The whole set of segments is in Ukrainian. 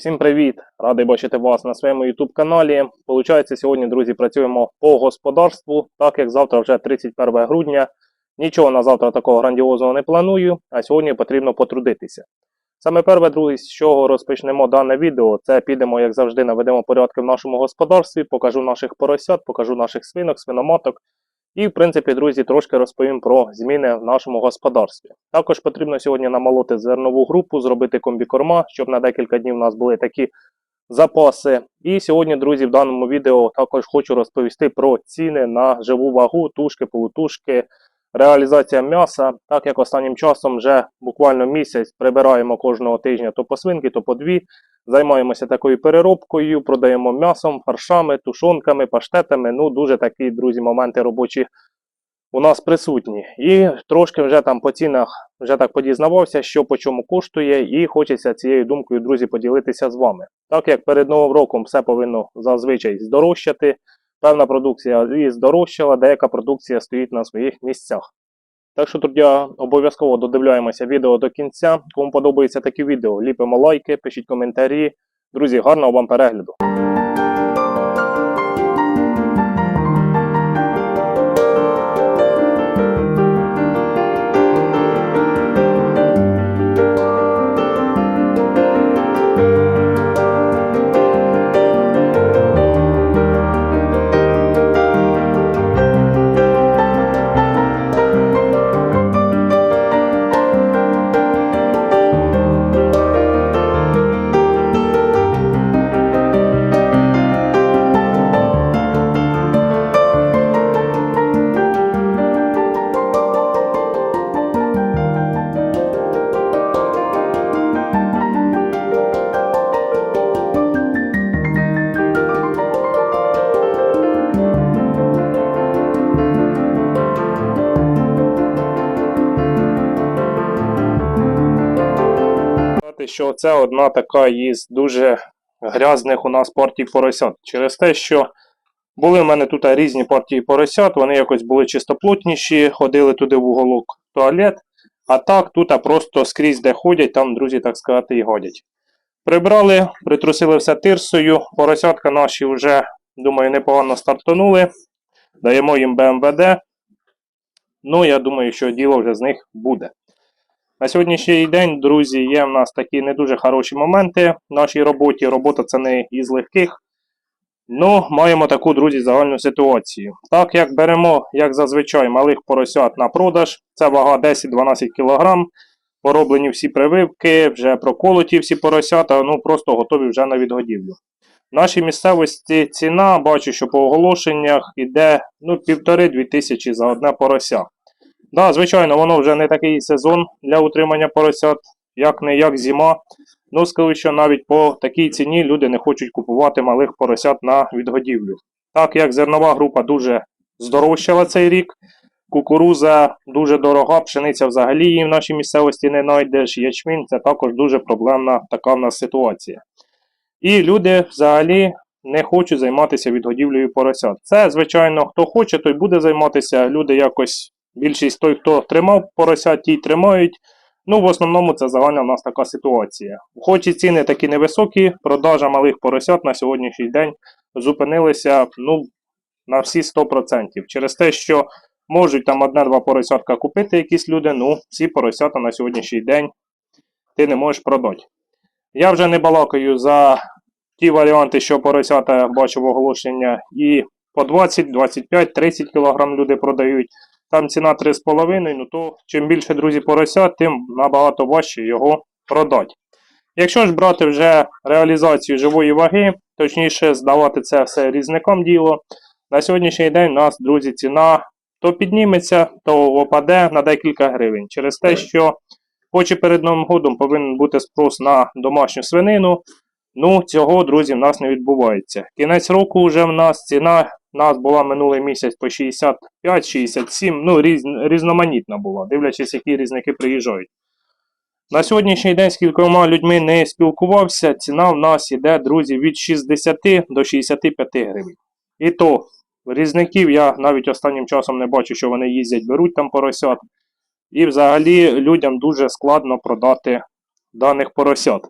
всім привіт! Радий бачити вас на своєму YouTube каналі. Получається, сьогодні, друзі, працюємо по господарству, так як завтра вже 31 грудня. Нічого на завтра такого грандіозного не планую, а сьогодні потрібно потрудитися. Саме перше, друзі, з чого розпочнемо дане відео, це підемо, як завжди, наведемо порядки в нашому господарстві, покажу наших поросят, покажу наших свинок, свиноматок. І, в принципі, друзі, трошки розповім про зміни в нашому господарстві. Також потрібно сьогодні намолоти зернову групу, зробити комбікорма, щоб на декілька днів у нас були такі запаси. І сьогодні, друзі, в даному відео також хочу розповісти про ціни на живу вагу, тушки, полутушки, реалізація м'яса. Так як останнім часом вже буквально місяць прибираємо кожного тижня то по свинки, то по дві. Займаємося такою переробкою, продаємо м'ясом, фаршами, тушонками, паштетами. Ну, дуже такі, друзі, моменти робочі у нас присутні. І трошки вже там по цінах вже так подізнавався, що по чому коштує, і хочеться цією думкою, друзі, поділитися з вами. Так як перед новим роком все повинно зазвичай здорожчати, певна продукція і здорожчала, деяка продукція стоїть на своїх місцях. Так що, друзі, обов'язково додивляємося відео до кінця. Кому подобаються такі відео, ліпимо лайки, пишіть коментарі. Друзі, гарного вам перегляду! Що це одна така із дуже грязних у нас партій поросят. Через те, що були в мене тут різні партії поросят, вони якось були чистоплотніші, ходили туди в уголок туалет. А так, тут просто скрізь де ходять, там, друзі, так сказати, і годять. Прибрали, притрусили все тирсою. Поросятка наші вже, думаю, непогано стартанули. Даємо їм БМВД. Ну, я думаю, що діло вже з них буде. На сьогоднішній день, друзі, є в нас такі не дуже хороші моменти в нашій роботі. Робота це не із легких. Ну, маємо таку, друзі, загальну ситуацію. Так як беремо, як зазвичай, малих поросят на продаж, це вага 10-12 кг, пороблені всі прививки, вже проколоті всі поросята, ну просто готові вже на відгодівлю. В нашій місцевості ціна, бачу, що по оголошеннях йде ну, 1,5-2 тисячі за одне порося. Да, звичайно, воно вже не такий сезон для утримання поросят, як не як зима. Ну, скажу, що навіть по такій ціні люди не хочуть купувати малих поросят на відгодівлю. Так як зернова група дуже здорожчала цей рік, кукуруза дуже дорога, пшениця взагалі її в нашій місцевості не знайдеш, ячмінь це також дуже проблемна така в нас ситуація. І люди взагалі не хочуть займатися відгодівлею поросят. Це, звичайно, хто хоче, той буде займатися. Люди якось Більшість той, хто тримав поросят, ті тримають. Ну, в основному це загальна в нас така ситуація. Хоч і ціни такі невисокі, продажа малих поросят на сьогоднішній день зупинилися ну, на всі 100%. Через те, що можуть там одне-два поросятка купити якісь люди, ну, ці поросята на сьогоднішній день ти не можеш продати. Я вже не балакаю за ті варіанти, що поросята бачив оголошення, і по 20, 25, 30 кг люди продають. Там ціна 3,5, ну то чим більше, друзі, порося, тим набагато важче його продати. Якщо ж брати вже реалізацію живої ваги, точніше здавати це все різником діло, на сьогоднішній день у нас, друзі, ціна то підніметься, то опаде на декілька гривень. Через те, що хоч і перед Новим годом повинен бути спрос на домашню свинину, ну цього, друзі, в нас не відбувається. Кінець року вже в нас ціна нас була минулий місяць по 65-67, ну, різ, різноманітна була, дивлячись, які різники приїжджають. На сьогоднішній день з кількома людьми не спілкувався, ціна в нас йде, друзі, від 60 до 65 гривень. І то, різників я навіть останнім часом не бачу, що вони їздять, беруть там поросят. І взагалі людям дуже складно продати даних поросят.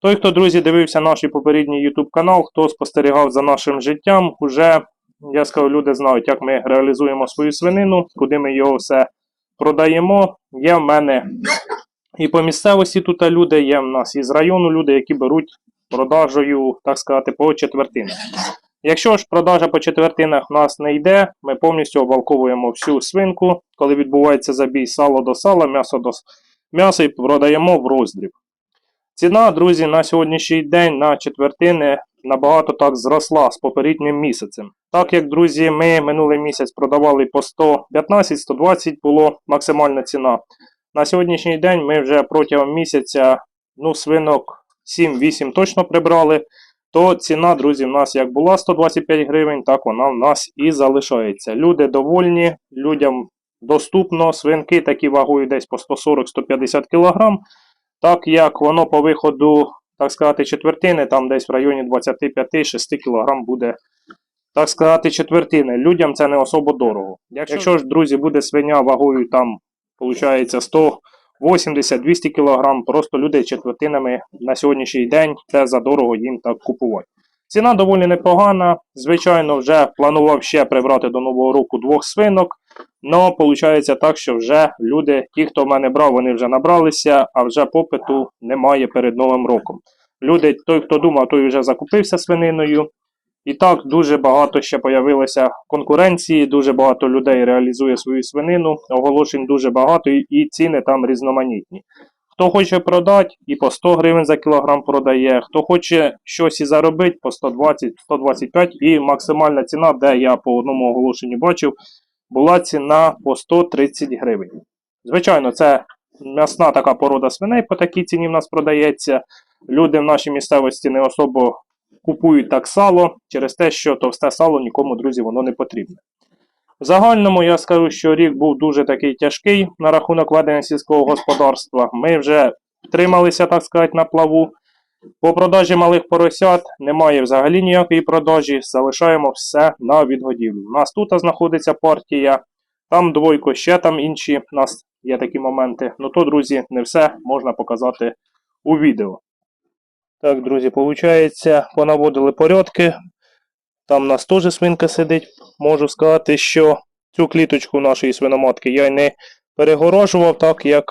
Той, хто, друзі, дивився наш попередній YouTube канал, хто спостерігав за нашим життям, уже, я скажу, люди знають, як ми реалізуємо свою свинину, куди ми його все продаємо. Є в мене і по місцевості тут люди, є в нас із району люди, які беруть продажею, так сказати, по четвертинах. Якщо ж продажа по четвертинах в нас не йде, ми повністю обвалковуємо всю свинку, коли відбувається забій сало до сала, м'ясо до м'яса і продаємо в роздріб. Ціна, друзі, на сьогоднішній день на четвертини набагато так зросла з попереднім місяцем. Так як, друзі, ми минулий місяць продавали по 115-120 було максимальна ціна. На сьогоднішній день ми вже протягом місяця ну, свинок 7-8 точно прибрали. То ціна, друзі, в нас як була 125 гривень, так вона в нас і залишається. Люди довольні, людям доступно, свинки такі вагою десь по 140-150 кг. Так як воно по виходу, так сказати, четвертини, там десь в районі 25-6 кг буде, так сказати, четвертини. Людям це не особо дорого. Якщо, Якщо ж, друзі, буде свиня вагою там, виходить, 180-200 кг, просто люди четвертинами на сьогоднішній день це задорого їм так купувати. Ціна доволі непогана. Звичайно, вже планував ще прибрати до нового року двох свинок. Но виходить так, що вже люди, ті, хто в мене брав, вони вже набралися, а вже попиту немає перед Новим роком. Люди, той, хто думав, той вже закупився свининою. І так дуже багато ще появилося конкуренції, дуже багато людей реалізує свою свинину, оголошень дуже багато і ціни там різноманітні. Хто хоче продати, і по 100 гривень за кілограм продає, хто хоче щось і заробити по 120-125 і максимальна ціна, де я по одному оголошенню бачив, була ціна по 130 гривень. Звичайно, це м'ясна така порода свиней, по такій ціні в нас продається. Люди в нашій місцевості не особо купують так сало через те, що товсте сало нікому, друзі, воно не потрібне. В загальному я скажу, що рік був дуже такий тяжкий на рахунок ведення сільського господарства. Ми вже трималися, так сказати, на плаву. По продажі малих поросят немає взагалі ніякої продажі, залишаємо все на відгодівлю. У нас тут знаходиться партія, там двойко, ще там інші, у нас є такі моменти. Ну то, друзі, не все можна показати у відео. Так, друзі, виходить, понаводили порядки. Там у нас теж свинка сидить. Можу сказати, що цю кліточку нашої свиноматки я не перегорожував, так як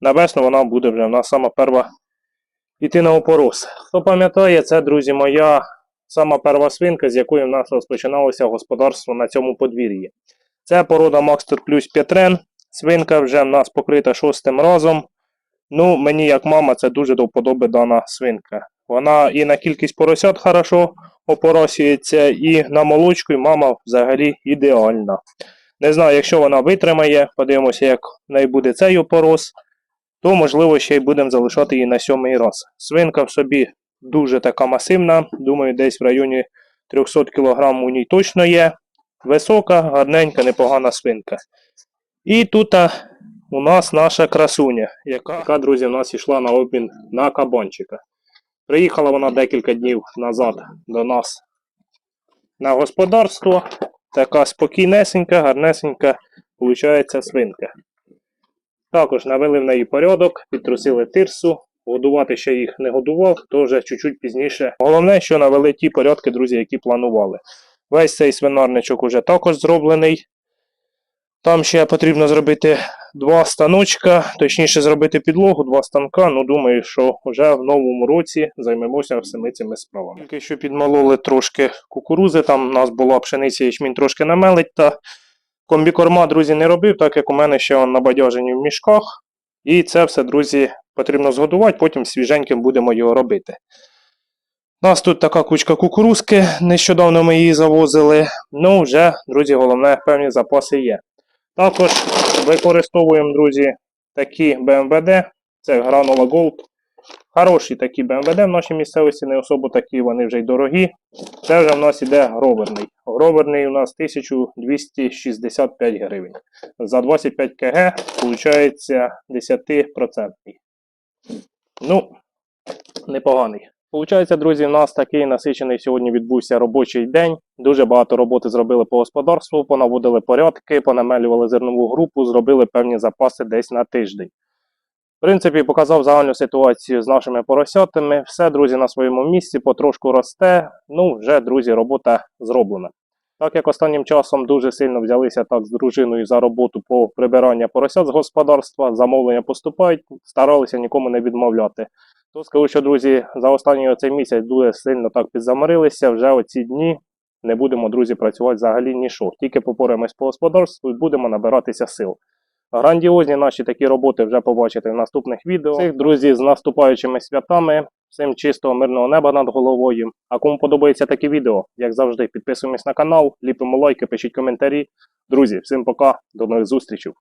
на весну вона буде вже в нас сама перша йти на опорос. Хто пам'ятає, це, друзі, моя сама перша свинка, з якої в нас розпочиналося господарство на цьому подвір'ї. Це порода Макстер Плюс Петрен. Свинка вже в нас покрита шостим разом. Ну, мені як мама, це дуже до вподоби дана свинка. Вона і на кількість поросят хорошо опоросюється, і на молочку і мама взагалі ідеальна. Не знаю, якщо вона витримає, подивимося, як в неї буде цей опорос, то можливо ще й будемо залишати її на сьомий раз. Свинка в собі дуже така масивна, думаю, десь в районі 300 кг у ній точно є. Висока, гарненька, непогана свинка. І тут у нас наша красуня, яка, друзі, у нас йшла на обмін на кабанчика. Приїхала вона декілька днів назад до нас на господарство. Така спокійнесенька, гарнесенька, виходить свинка. Також навели в неї порядок, підтрусили тирсу. Годувати ще їх не годував, то вже чуть-чуть пізніше. Головне, що навели ті порядки, друзі, які планували. Весь цей свинарничок уже також зроблений. Там ще потрібно зробити два станочка, точніше зробити підлогу, два станка. Ну, думаю, що вже в новому році займемося всіми цими справами. Тільки що підмололи трошки кукурузи, там у нас була пшениця ячмінь трошки намелить, та комбікорма, друзі, не робив, так як у мене ще он набадяжені в мішках. І це все, друзі, потрібно згодувати, потім свіженьким будемо його робити. У нас тут така кучка кукурузки, нещодавно ми її завозили. Ну, вже, друзі, головне, певні запаси є. Також використовуємо, друзі, такі БМВД. Це Granola Gold. Хороші такі БМВД в нашій місцевості, не особо такі, вони вже й дорогі. Це вже в нас іде гроверний. Гроверний у нас 1265 гривень. За 25 кг виходить 10%. Ну, непоганий. Получається, друзі, у нас такий насичений сьогодні відбувся робочий день. Дуже багато роботи зробили по господарству, понаводили порядки, понамелювали зернову групу, зробили певні запаси десь на тиждень. В принципі, показав загальну ситуацію з нашими поросятами. Все, друзі, на своєму місці, потрошку росте. Ну, вже, друзі, робота зроблена. Так як останнім часом дуже сильно взялися так з дружиною за роботу по прибиранню поросят з господарства, замовлення поступають, старалися нікому не відмовляти. То скажу, що друзі, за останній оцей місяць дуже сильно так підзаморилися. Вже оці дні не будемо, друзі, працювати взагалі нічого. Тільки попоремось по господарству і будемо набиратися сил. Грандіозні наші такі роботи вже побачите в наступних відео. Всіх, друзі, з наступаючими святами. Всім чистого мирного неба над головою. А кому подобається таке відео, як завжди, підписуємось на канал, ліпимо лайки, пишіть коментарі. Друзі, всім пока, до нових зустрічей.